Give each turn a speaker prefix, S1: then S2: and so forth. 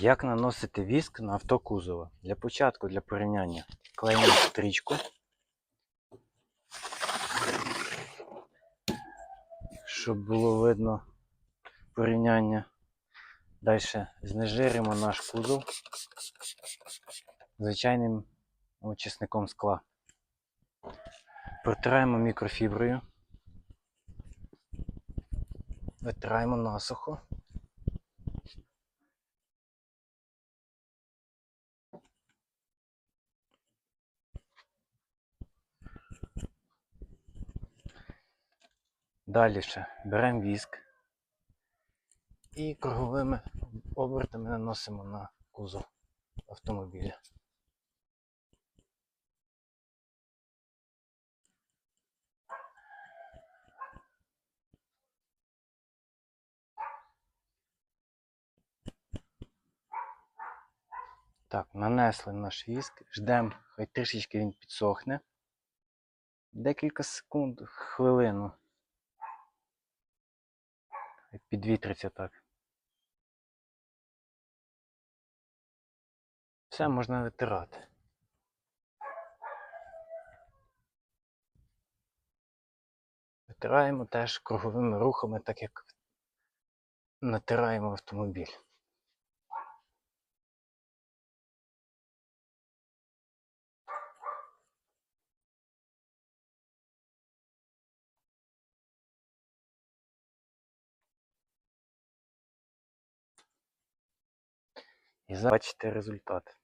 S1: Як наносити віск на авто кузова? Для початку, для порівняння, клеїмо стрічку. Щоб було видно порівняння. Далі знежиримо наш кузов звичайним очисником скла. Протираємо мікрофіброю. Витираємо насухо. Далі ще беремо віск і круговими обертами наносимо на кузов автомобіля. Так, нанесли наш віск, ждемо, хай трішечки він підсохне. Декілька секунд, хвилину. Хай Підвітриться так. Все можна витирати. Витираємо теж круговими рухами, так як натираємо автомобіль. І зараз бачите результат.